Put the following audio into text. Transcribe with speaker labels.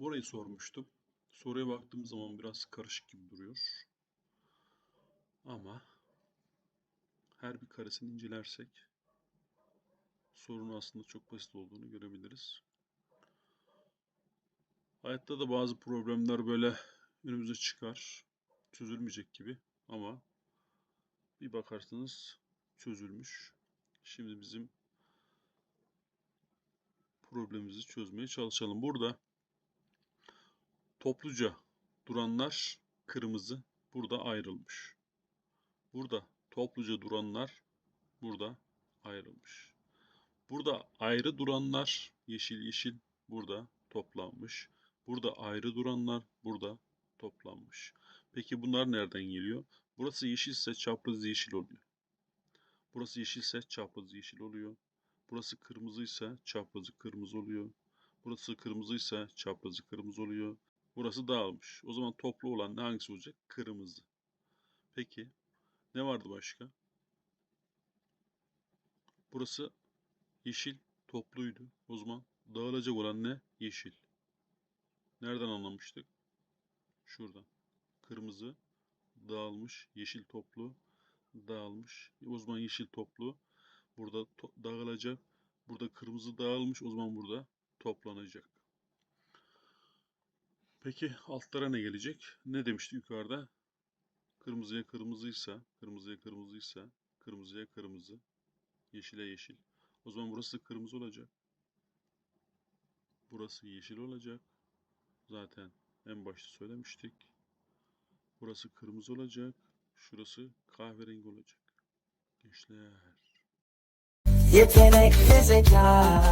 Speaker 1: Burayı sormuştum. Soruya baktığım zaman biraz karışık gibi duruyor. Ama her bir karesini incelersek sorunun aslında çok basit olduğunu görebiliriz. Hayatta da bazı problemler böyle önümüze çıkar. Çözülmeyecek gibi ama bir bakarsınız çözülmüş. Şimdi bizim problemimizi çözmeye çalışalım. Burada topluca duranlar kırmızı burada ayrılmış. Burada topluca duranlar burada ayrılmış. Burada ayrı duranlar yeşil yeşil burada toplanmış. Burada ayrı duranlar burada toplanmış. Peki bunlar nereden geliyor? Burası yeşilse çapraz yeşil oluyor. Burası yeşilse çapraz yeşil oluyor. Burası kırmızıysa çaprazı kırmızı oluyor. Burası kırmızıysa çaprazı kırmızı oluyor. Burası dağılmış. O zaman toplu olan ne hangisi olacak? Kırmızı. Peki ne vardı başka? Burası yeşil topluydu. O zaman dağılacak olan ne? Yeşil. Nereden anlamıştık? Şuradan. Kırmızı dağılmış. Yeşil toplu dağılmış. O zaman yeşil toplu burada to- dağılacak. Burada kırmızı dağılmış. O zaman burada toplanacak. Peki altlara ne gelecek? Ne demişti yukarıda? Kırmızıya kırmızıysa, kırmızıya kırmızıysa, kırmızıya kırmızı, yeşile yeşil. O zaman burası kırmızı olacak. Burası yeşil olacak. Zaten en başta söylemiştik. Burası kırmızı olacak. Şurası kahverengi olacak. Gençler.
Speaker 2: Yetenekli zeka